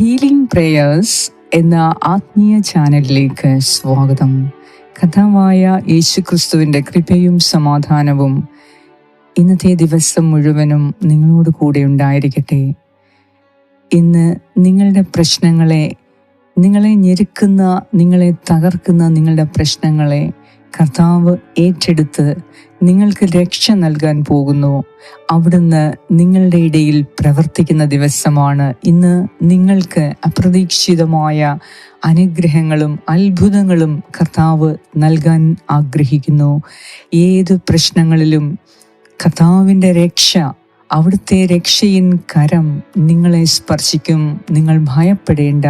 Healing prayers എന്ന ആത്മീയ ചാനലിലേക്ക് സ്വാഗതം. കഥാവായ യേശുക്രിസ്തുവിന്റെ കൃപയും സമാധാനവും ഇന്നത്തെ ദിവസം മുഴുവനും നിങ്ങളോട് കൂടെ ഉണ്ടായിരിക്കട്ടെ. ഇന്ന് നിങ്ങളുടെ പ്രശ്നങ്ങളെ നിങ്ങളെ ഞെരുക്കുന്ന നിങ്ങളെ തകർക്കുന്ന നിങ്ങളുടെ പ്രശ്നങ്ങളെ കർത്താവ് ഏറ്റെടുത്ത് നിങ്ങൾക്ക് രക്ഷ നൽകാൻ പോകുന്നു. അവിടുന്ന് നിങ്ങളുടെ ഇടയിൽ പ്രവർത്തിക്കുന്ന ദിവസമാണ്. ഇന്ന് നിങ്ങൾക്ക് അപ്രതീക്ഷിതമായ അനുഗ്രഹങ്ങളും അത്ഭുതങ്ങളും കർത്താവ് നൽകാൻ ആഗ്രഹിക്കുന്നു. ഏത് പ്രശ്നങ്ങളിലും കർത്താവിന്റെ രക്ഷ അവിടുത്തെ രക്ഷയിൻ കരം നിങ്ങളെ സ്പർശിക്കും. നിങ്ങൾ ഭയപ്പെടേണ്ട.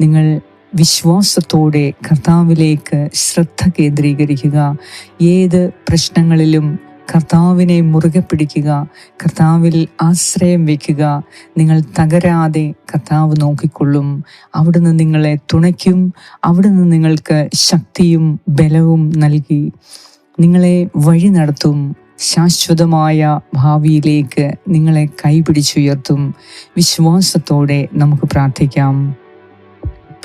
നിങ്ങൾ വിശ്വാസത്തോടെ കർത്താവിലേക്ക് ശ്രദ്ധ കേന്ദ്രീകരിക്കുക. ഏത് പ്രശ്നങ്ങളിലും കർത്താവിനെ മുറുകെ പിടിക്കുക. കർത്താവിൽ ആശ്രയം വയ്ക്കുക. നിങ്ങൾ തകരാതെ കർത്താവ് നോക്കിക്കൊള്ളും. അവിടുന്ന് നിങ്ങളെ തുണയ്ക്കും. അവിടുന്ന് നിങ്ങൾക്ക് ശക്തിയും ബലവും നൽകി. നിങ്ങളെ വഴി നടത്തും. ശാശ്വതമായ ഭാവിയിലേക്ക് നിങ്ങളെ കൈപിടിച്ചുയർത്തും. വിശ്വാസത്തോടെ നമുക്ക് പ്രാർത്ഥിക്കാം.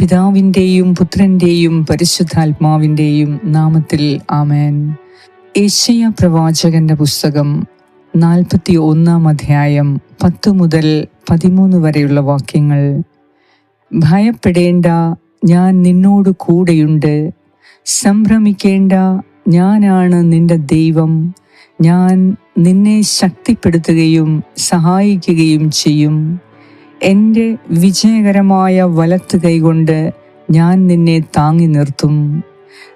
പിതാവിന്റെയും പുത്രന്റെയും പരിശുദ്ധാത്മാവിന്റെയും നാമത്തിൽ ആമേൻ. ഏഷ്യ പ്രവാചകന്റെ പുസ്തകം നാൽപ്പത്തി ഒന്നാം അധ്യായം പത്ത് മുതൽ പതിമൂന്ന് വരെയുള്ള വാക്യങ്ങൾ. ഭയപ്പെടേണ്ട ഞാൻ നിന്നോട് കൂടെയുണ്ട്. സംഭ്രമിക്കേണ്ട ഞാനാണ് നിന്റെ ദൈവം. ഞാൻ നിന്നെ ശക്തിപ്പെടുത്തുകയും സഹായിക്കുകയും ചെയ്യും. എന്റെ വിജയകരമായ വലത്ത് കൈകൊണ്ട് ഞാൻ നിന്നെ താങ്ങി നിർത്തും.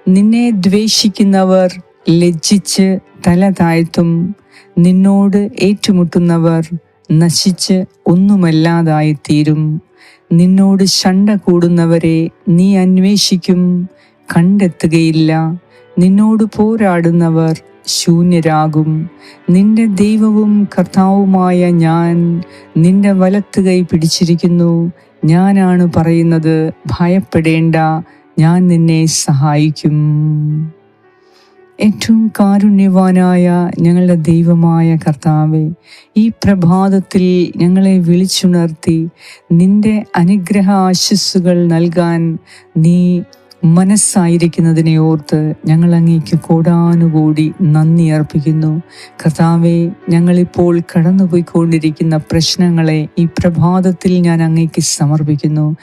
നിന്നെ ദ്വേഷിക്കുന്നവർ ലജ്ജിച്ച് തല താഴ്ത്തും. നിന്നോട് ഏറ്റുമുട്ടുന്നവർ നശിച്ച് ഒന്നുമല്ലാതായി തീരും നിന്നോട് ശണ്ട കൂടുന്നവരെ നീ അന്വേഷിക്കും. കണ്ടെത്തുകയില്ല. നിന്നോട് പോരാടുന്നവർ ശൂന്യരാകും. നിന്റെ ദൈവവും കർത്താവുമായ ഞാൻ നിന്റെ വലത്തുകൈ പിടിച്ചിരിക്കുന്നു. ഞാനാണ് പറയുന്നത് ഭയപ്പെടേണ്ട ഞാൻ നിന്നെ സഹായിക്കും. ഏറ്റവും കാരുണ്യവാനായ ഞങ്ങളുടെ ദൈവമായ കർത്താവെ ഈ പ്രഭാതത്തിൽ ഞങ്ങളെ വിളിച്ചുണർത്തി നിന്റെ അനുഗ്രഹ ആശസ്സുകൾ നൽകാൻ നീ മനസ്സായിരിക്കുന്നതിനെ ഓർത്ത് ഞങ്ങൾ അങ്ങേക്ക് കോടാനുകൂടി നന്ദി അർപ്പിക്കുന്നു. കർത്താവെ ഞങ്ങളിപ്പോൾ കടന്നുപോയിക്കൊണ്ടിരിക്കുന്ന പ്രശ്നങ്ങളെ ഈ പ്രഭാതത്തിൽ ഞാൻ അങ്ങേക്ക് സമർപ്പിക്കുന്നു.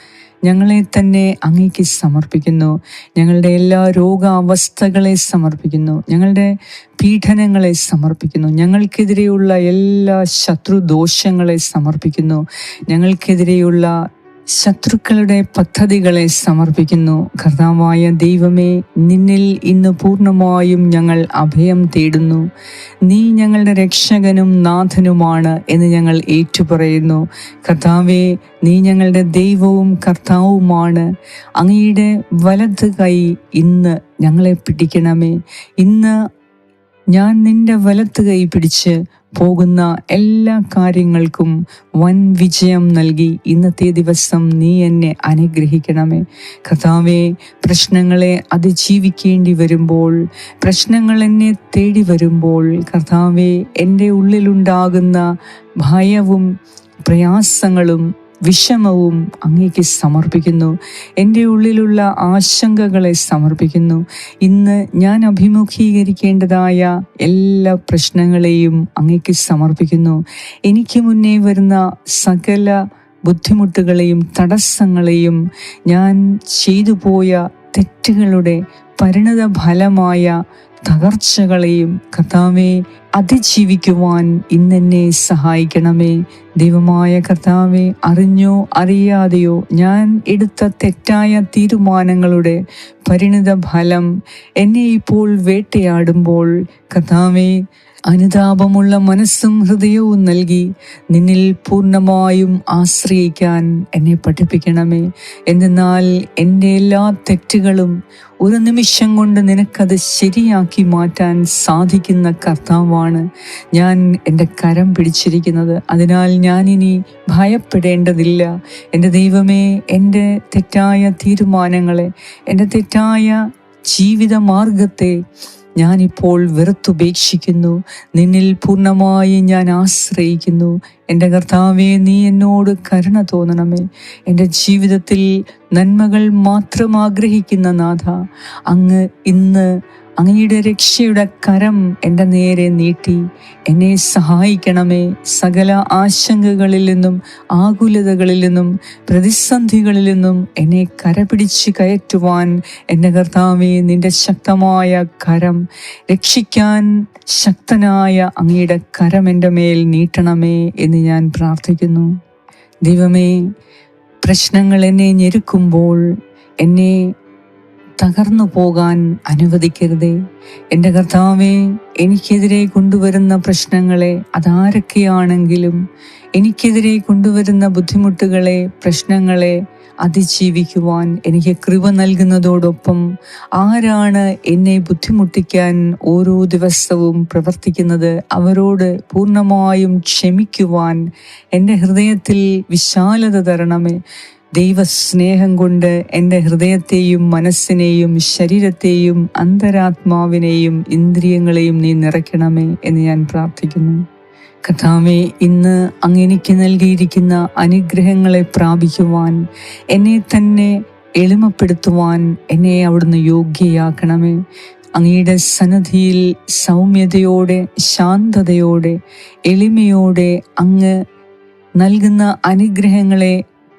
ഞങ്ങളെ തന്നെ അങ്ങേക്ക് സമർപ്പിക്കുന്നു. ഞങ്ങളുടെ എല്ലാ രോഗാവസ്ഥകളെ സമർപ്പിക്കുന്നു. ഞങ്ങളുടെ പീഡനങ്ങളെ സമർപ്പിക്കുന്നു. ഞങ്ങൾക്കെതിരെയുള്ള എല്ലാ ശത്രുദോഷങ്ങളെ സമർപ്പിക്കുന്നു. ഞങ്ങൾക്കെതിരെയുള്ള ശത്രുക്കളുടെ പദ്ധതികളെ സമർപ്പിക്കുന്നു. കർത്താവായ ദൈവമേ നിന്നിൽ ഇന്ന് പൂർണമായും ഞങ്ങൾ അഭയം തേടുന്നു. നീ ഞങ്ങളുടെ രക്ഷകനും നാഥനുമാണ് എന്ന് ഞങ്ങൾ ഏറ്റുപറയുന്നു. കർത്താവെ നീ ഞങ്ങളുടെ ദൈവവും കർത്താവുമാണ്. അങ്ങയുടെ വലത് കൈ ഇന്ന് ഞങ്ങളെ പിടിക്കണമേ. ഇന്ന് ഞാൻ നിന്റെ വലത്ത് കൈ പിടിച്ച് പോകുന്ന എല്ലാ കാര്യങ്ങൾക്കും വൻ വിജയം നൽകി. ഇന്നത്തെ ദിവസം നീ എന്നെ അനുഗ്രഹിക്കണമേ. കഥാവെ പ്രശ്നങ്ങളെ അതിജീവിക്കേണ്ടി വരുമ്പോൾ പ്രശ്നങ്ങൾ എന്നെ തേടി വരുമ്പോൾ കർത്താവെ എന്റെ ഉള്ളിലുണ്ടാകുന്ന ഭയവും പ്രയാസങ്ങളും വിഷമവും അങ്ങേക്ക് സമർപ്പിക്കുന്നു. എന്റെ ഉള്ളിലുള്ള ആശങ്കകളെ സമർപ്പിക്കുന്നു. ഇന്ന് ഞാൻ അഭിമുഖീകരിക്കേണ്ടതായ എല്ലാ പ്രശ്നങ്ങളെയും അങ്ങേക്ക് സമർപ്പിക്കുന്നു. എനിക്ക് മുന്നേ വരുന്ന സകല ബുദ്ധിമുട്ടുകളെയും തടസ്സങ്ങളെയും ഞാൻ ചെയ്തു പോയ തെറ്റുകളുടെ പരിണത ഫലമായ തകർച്ചകളെയും കർത്താവെ അതിജീവിക്കുവാൻ ഇന്നെന്നെ സഹായിക്കണമേ. ദൈവമായ കർത്താവെ അറിഞ്ഞോ അറിയാതെയോ ഞാൻ എടുത്ത തെറ്റായ തീരുമാനങ്ങളുടെ പരിണിത ഫലം എന്നെ ഇപ്പോൾ വേട്ടയാടുമ്പോൾ കർത്താവെ അനുതാപമുള്ള മനസ്സും ഹൃദയവും നൽകി നിന്നിൽ പൂർണമായും ആശ്രയിക്കാൻ എന്നെ പഠിപ്പിക്കണമേ. എന്നാൽ എന്റെ എല്ലാ തെറ്റുകളും ഒരു നിമിഷം കൊണ്ട് നിനക്കത് ശരിയാക്കി മാറ്റാൻ സാധിക്കുന്ന കർത്താവാണ് ഞാൻ എന്റെ കരം പിടിച്ചിരിക്കുന്നത്. അതിനാൽ ഞാനിനി ഭയപ്പെടേണ്ടതില്ല. എന്റെ ദൈവമേ എന്റെ തെറ്റായ തീരുമാനങ്ങളെ എന്റെ തെറ്റായ ജീവിത മാർഗത്തെ ഞാനിപ്പോൾ വെറുത്തുപേക്ഷിക്കുന്നു. നിന്നിൽ പൂർണമായി ഞാൻ ആശ്രയിക്കുന്നു. എന്റെ കർത്താവെ നീ എന്നോട് കരുണ തോന്നണമേ. എന്റെ ജീവിതത്തിൽ നന്മകൾ മാത്രം ആഗ്രഹിക്കുന്ന നാഥ അങ്ങ് ഇന്ന് അങ്ങയുടെ രക്ഷയുടെ കരം എന്റെ നേരെ നീട്ടി. എന്നെ സഹായിക്കണമേ. സകല ആശങ്കകളിൽ നിന്നും ആകുലതകളിൽ നിന്നും പ്രതിസന്ധികളിൽ നിന്നും എന്നെ കരപിടിച്ച് കയറ്റുവാൻ എന്റെ കർത്താവെ നിന്റെ ശക്തമായ കരം. രക്ഷിക്കാൻ ശക്തനായ അങ്ങയുടെ കരം എന്റെ മേൽ നീട്ടണമേ എന്ന് ഞാൻ പ്രാർത്ഥിക്കുന്നു. ദൈവമേ പ്രശ്നങ്ങൾ എന്നെ ഞെരുക്കുമ്പോൾ എന്നെ തകർന്നു പോകാൻ അനുവദിക്കരുതേ. എന്റെ കർത്താവെ എനിക്കെതിരെ കൊണ്ടുവരുന്ന പ്രശ്നങ്ങളെ അതാരൊക്കെയാണെങ്കിലും എനിക്കെതിരെ കൊണ്ടുവരുന്ന ബുദ്ധിമുട്ടുകളെ പ്രശ്നങ്ങളെ അതിജീവിക്കുവാൻ എനിക്ക് കൃപ നൽകുന്നതോടൊപ്പം ആരാണ് എന്നെ ബുദ്ധിമുട്ടിക്കാൻ ഓരോ ദിവസവും പ്രവർത്തിക്കുന്നത് അവരോട് പൂർണമായും ക്ഷമിക്കുവാൻ എന്റെ ഹൃദയത്തിൽ വിശാലത തരണമേ. ദൈവസ്നേഹം കൊണ്ട് എന്റെ ഹൃദയത്തെയും മനസ്സിനെയും ശരീരത്തെയും അന്തരാത്മാവിനെയും ഇന്ദ്രിയങ്ങളെയും നീ നിറയ്ക്കണമേ എന്ന് ഞാൻ പ്രാർത്ഥിക്കുന്നു. കഥാവെ ഇന്ന് അങ്ങെനിക്ക് നൽകിയിരിക്കുന്ന അനുഗ്രഹങ്ങളെ പ്രാപിക്കുവാൻ എന്നെ തന്നെ എളിമപ്പെടുത്തുവാൻ എന്നെ അവിടുന്ന് യോഗ്യയാക്കണമേ. അങ്ങയുടെ സന്നദ്ധിയിൽ സൗമ്യതയോടെ ശാന്തതയോടെ എളിമയോടെ അങ്ങ് നൽകുന്ന അനുഗ്രഹങ്ങളെ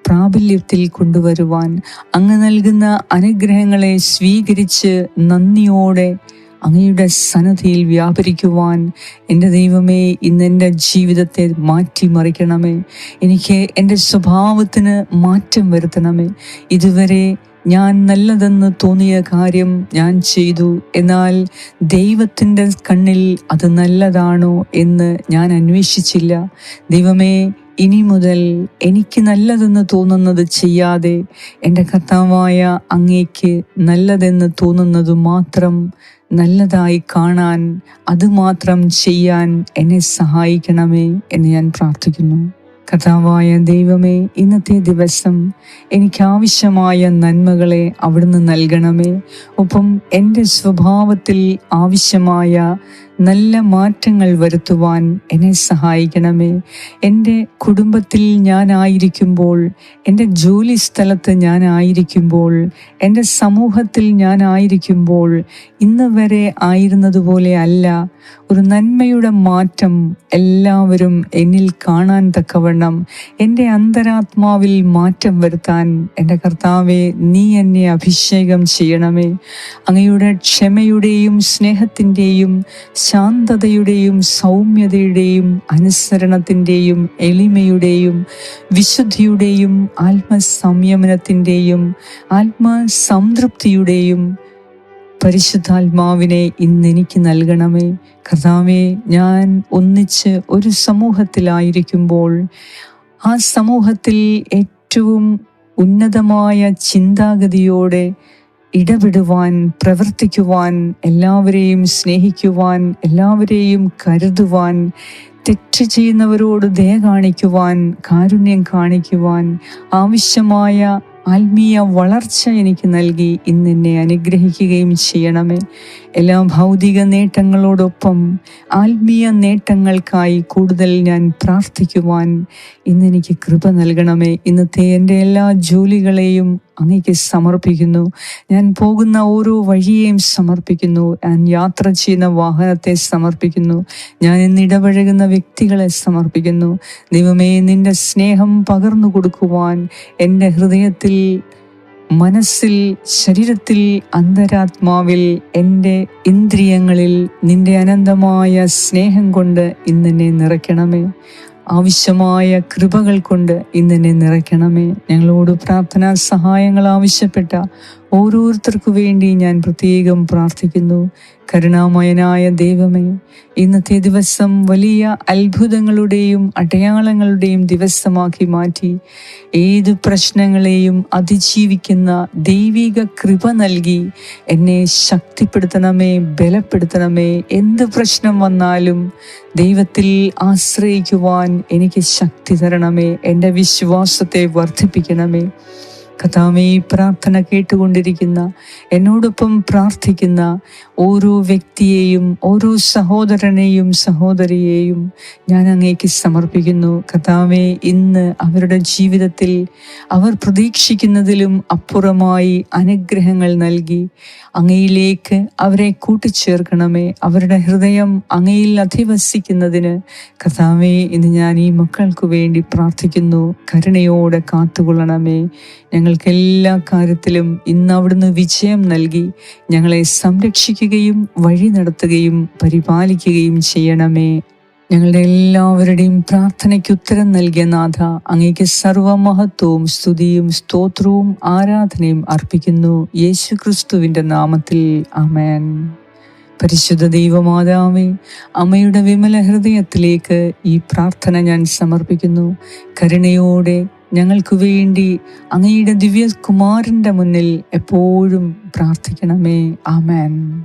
പ്രാബല്യത്തിൽ കൊണ്ടുവരുവാൻ അങ്ങ് നൽകുന്ന അനുഗ്രഹങ്ങളെ സ്വീകരിച്ച് നന്ദിയോടെ അങ്ങയുടെ സന്നദ്ധിയിൽ വ്യാപരിക്കുവാൻ എന്റെ ദൈവമേ ഇന്ന് എന്റെ ജീവിതത്തെ മാറ്റിമറിക്കണമേ. എനിക്ക് എന്റെ സ്വഭാവത്തിന് മാറ്റം വരുത്തണമേ. ഇതുവരെ ഞാൻ നല്ലതെന്ന് തോന്നിയ കാര്യം ഞാൻ ചെയ്തു. എന്നാൽ ദൈവത്തിന്റെ കണ്ണിൽ അത് നല്ലതാണോ എന്ന് ഞാൻ അന്വേഷിച്ചില്ല. ദൈവമേ ഇനി മുതൽ എനിക്ക് നല്ലതെന്ന് തോന്നുന്നത് ചെയ്യാതെ എന്റെ കർത്താവായ അങ്ങേക്ക് നല്ലതെന്ന് തോന്നുന്നത് മാത്രം നല്ലതായി കാണാൻ അതുമാത്രം ചെയ്യാൻ എന്നെ സഹായിക്കണമേ എന്ന് ഞാൻ പ്രാർത്ഥിക്കുന്നു. കഥാവായ ദൈവമേ ഇന്നത്തെ ദിവസം എനിക്ക് ആവശ്യമായ നന്മകളെ അവിടുന്ന് നൽകണമേ. ഒപ്പം എന്റെ സ്വഭാവത്തിൽ ആവശ്യമായ നല്ല മാറ്റങ്ങൾ വരുത്തുവാൻ എന്നെ സഹായിക്കണമേ. എന്റെ കുടുംബത്തിൽ ഞാനായിരിക്കുമ്പോൾ എന്റെ ജോലി സ്ഥലത്ത് ഞാനായിരിക്കുമ്പോൾ എന്റെ സമൂഹത്തിൽ ഞാനായിരിക്കുമ്പോൾ ഇന്ന് വരെ ആയിരുന്നതുപോലെ അല്ല. ഒരു നന്മയുടെ മാറ്റം എല്ലാവരും എന്നിൽ കാണാൻ തക്കവണ്ണം എന്റെ അന്തരാത്മാവിൽ മാറ്റം വരുത്താൻ എന്റെ കർത്താവെ നീ എന്നെ അഭിഷേകം ചെയ്യണമേ. അങ്ങയുടെ ക്ഷമയുടെയും സ്നേഹത്തിന്റെയും ശാന്തതയുടെയും സൗമ്യതയുടെയും അനുസരണത്തിന്റെയും എളിമയുടെയും വിശുദ്ധിയുടെയും ആത്മസംയമനത്തിന്റെയും ആത്മസംതൃപ്തിയുടെയും പരിശുദ്ധാത്മാവിനെ ഇന്ന് എനിക്ക് നൽകണമേ. കർത്താവെ ഞാൻ ഒന്നിച്ച് ഒരു സമൂഹത്തിലായിരിക്കുമ്പോൾ ആ സമൂഹത്തിൽ ഏറ്റവും ഉന്നതമായ ചിന്താഗതിയോടെ ഇടപെടുവാൻ പ്രവർത്തിക്കുവാൻ എല്ലാവരെയും സ്നേഹിക്കുവാൻ എല്ലാവരെയും കരുതുവാൻ തെറ്റ് ചെയ്യുന്നവരോട് ദയ കാണിക്കുവാൻ കാരുണ്യം കാണിക്കുവാൻ ആവശ്യമായ ആത്മീയ വളർച്ച എനിക്ക് നൽകി ഇന്ന് എന്നെ അനുഗ്രഹിക്കുകയും ചെയ്യണമേ. എല്ലാ ഭൗതിക നേട്ടങ്ങളോടൊപ്പം ആത്മീയ നേട്ടങ്ങൾക്കായി കൂടുതൽ ഞാൻ പ്രാർത്ഥിക്കുവാൻ ഇന്ന് എനിക്ക് കൃപ നൽകണമേ. ഇന്നത്തെ എന്റെ എല്ലാ ജോലികളെയും അങ്ങേക്ക് സമർപ്പിക്കുന്നു. ഞാൻ പോകുന്ന ഓരോ വഴിയെയും സമർപ്പിക്കുന്നു. ഞാൻ യാത്ര ചെയ്യുന്ന വാഹനത്തെ സമർപ്പിക്കുന്നു. ഞാൻ ഇന്ന് ഇടപഴകുന്ന വ്യക്തികളെ സമർപ്പിക്കുന്നു. ദൈവമേ നിന്റെ സ്നേഹം പകർന്നു കൊടുക്കുവാൻ എന്റെ ഹൃദയത്തിൽ മനസ്സിൽ ശരീരത്തിൽ അന്തരാത്മാവിൽ എന്റെ ഇന്ദ്രിയങ്ങളിൽ നിന്റെ അനന്തമായ സ്നേഹം കൊണ്ട് ഇന്നെന്നെ നിറയ്ക്കണമേ. ആവശ്യമായ കൃപകൾ കൊണ്ട് ഇന്നെന്നെ നിറയ്ക്കണമേ. ഞങ്ങളോട് പ്രാർത്ഥനാ സഹായങ്ങൾ ആവശ്യപ്പെട്ട ഓരോരുത്തർക്കു വേണ്ടി ഞാൻ പ്രത്യേകം പ്രാർത്ഥിക്കുന്നു. കരുണാമയനായ ദൈവമേ ഇന്നത്തെ ദിവസം വലിയ അത്ഭുതങ്ങളുടെയും അടയാളങ്ങളുടെയും ദിവസമാക്കി മാറ്റി. ഏത് പ്രശ്നങ്ങളെയും അതിജീവിക്കുന്ന ദൈവിക കൃപ നൽകി. എന്നെ ശക്തിപ്പെടുത്തണമേ ബലപ്പെടുത്തണമേ. എന്ത് പ്രശ്നം വന്നാലും ദൈവത്തിൽ ആശ്രയിക്കുവാൻ എനിക്ക് ശക്തി തരണമേ. എന്റെ വിശ്വാസത്തെ വർദ്ധിപ്പിക്കണമേ. കഥാമേ ഈ പ്രാർത്ഥന കേട്ടുകൊണ്ടിരിക്കുന്ന എന്നോടൊപ്പം പ്രാർത്ഥിക്കുന്ന ഓരോ വ്യക്തിയെയും ഓരോ സഹോദരനെയും സഹോദരിയെയും ഞാൻ അങ്ങേക്ക് സമർപ്പിക്കുന്നു. കഥാമേ ഇന്ന് അവരുടെ ജീവിതത്തിൽ അവർ പ്രതീക്ഷിക്കുന്നതിലും അപ്പുറമായി അനുഗ്രഹങ്ങൾ നൽകി. അങ്ങയിലേക്ക് അവരെ കൂട്ടിച്ചേർക്കണമേ. അവരുടെ ഹൃദയം അങ്ങയിൽ അധിവസിക്കുന്നതിന് കഥാമേ ഇന്ന് ഞാൻ ഈ മക്കൾക്ക് വേണ്ടി പ്രാർത്ഥിക്കുന്നു. കരുണയോടെ കാത്തുകൊള്ളണമേ. ഞങ്ങൾക്ക് എല്ലാ കാര്യത്തിലും ഇന്ന് അവിടുന്ന് വിജയം നൽകി ഞങ്ങളെ സംരക്ഷിക്കുകയും വഴി നടത്തുകയും പരിപാലിക്കുകയും ചെയ്യണമേ. ഞങ്ങളുടെ എല്ലാവരുടെയും പ്രാർത്ഥനയ്ക്ക് ഉത്തരം നൽകിയ നാഥ അങ്ങേക്ക് സർവമഹത്വവും സ്തുതിയും സ്തോത്രവും ആരാധനയും അർപ്പിക്കുന്നു. യേശു ക്രിസ്തുവിന്റെ നാമത്തിൽ അമേൻ പരിശുദ്ധ ദൈവമാതാവേ അമ്മയുടെ വിമല ഹൃദയത്തിലേക്ക് ഈ പ്രാർത്ഥന ഞാൻ സമർപ്പിക്കുന്നു. കരുണയോടെ ഞങ്ങൾക്ക് വേണ്ടി അങ്ങയുടെ ദിവ്യ കുമാരന്റെ മുന്നിൽ എപ്പോഴും പ്രാർത്ഥിക്കണമേ. ആമേൻ.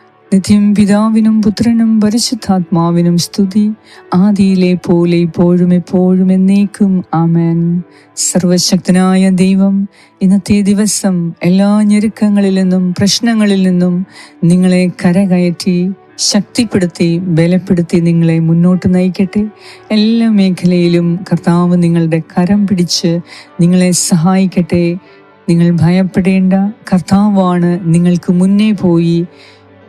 നിത്യം പിതാവിനും പുത്രനും പരിശുദ്ധാത്മാവിനും സ്തുതി. ആദിയിലെ പോലെ ഇപ്പോഴും എപ്പോഴും എന്നേക്കും. ആമേൻ. സർവശക്തനായ ദൈവം ഇന്നത്തെ ദിവസം എല്ലാ ഞെരുക്കങ്ങളിൽ നിന്നും പ്രശ്നങ്ങളിൽ നിന്നും നിങ്ങളെ കരകയറ്റി ശക്തിപ്പെടുത്തി ബലപ്പെടുത്തി നിങ്ങളെ മുന്നോട്ട് നയിക്കട്ടെ. എല്ലാ മേഖലയിലും കർത്താവ് നിങ്ങളുടെ കരം പിടിച്ച് നിങ്ങളെ സഹായിക്കട്ടെ. നിങ്ങൾ ഭയപ്പെടേണ്ട. കർത്താവാണ് നിങ്ങൾക്ക് മുന്നേ പോയി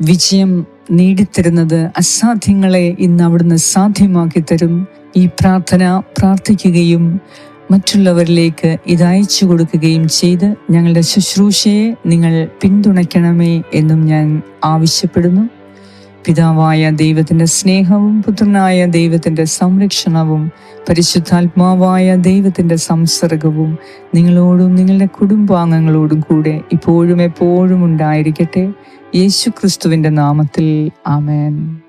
വിജയം നേടിത്തരുന്നത് അസാധ്യങ്ങളെ ഇന്ന് അവിടുന്ന് സാധ്യമാക്കി തരും. ഈ പ്രാർത്ഥന പ്രാർത്ഥിക്കുകയും മറ്റുള്ളവരിലേക്ക് ഇത് അയച്ചു കൊടുക്കുകയും ചെയ്ത് ഞങ്ങളുടെ ശുശ്രൂഷയെ നിങ്ങൾ പിന്തുണയ്ക്കണമേ എന്നും ഞാൻ ആവശ്യപ്പെടുന്നു. പിതാവായ ദൈവത്തിന്റെ സ്നേഹവും പുത്രനായ ദൈവത്തിന്റെ സംരക്ഷണവും പരിശുദ്ധാത്മാവായ ദൈവത്തിന്റെ സംസർഗവും നിങ്ങളോടും നിങ്ങളുടെ കുടുംബാംഗങ്ങളോടും കൂടെ ഇപ്പോഴും എപ്പോഴും ഉണ്ടായിരിക്കട്ടെ. യേശു ക്രിസ്തുവിന്റെ നാമത്തിൽ ആമേൻ.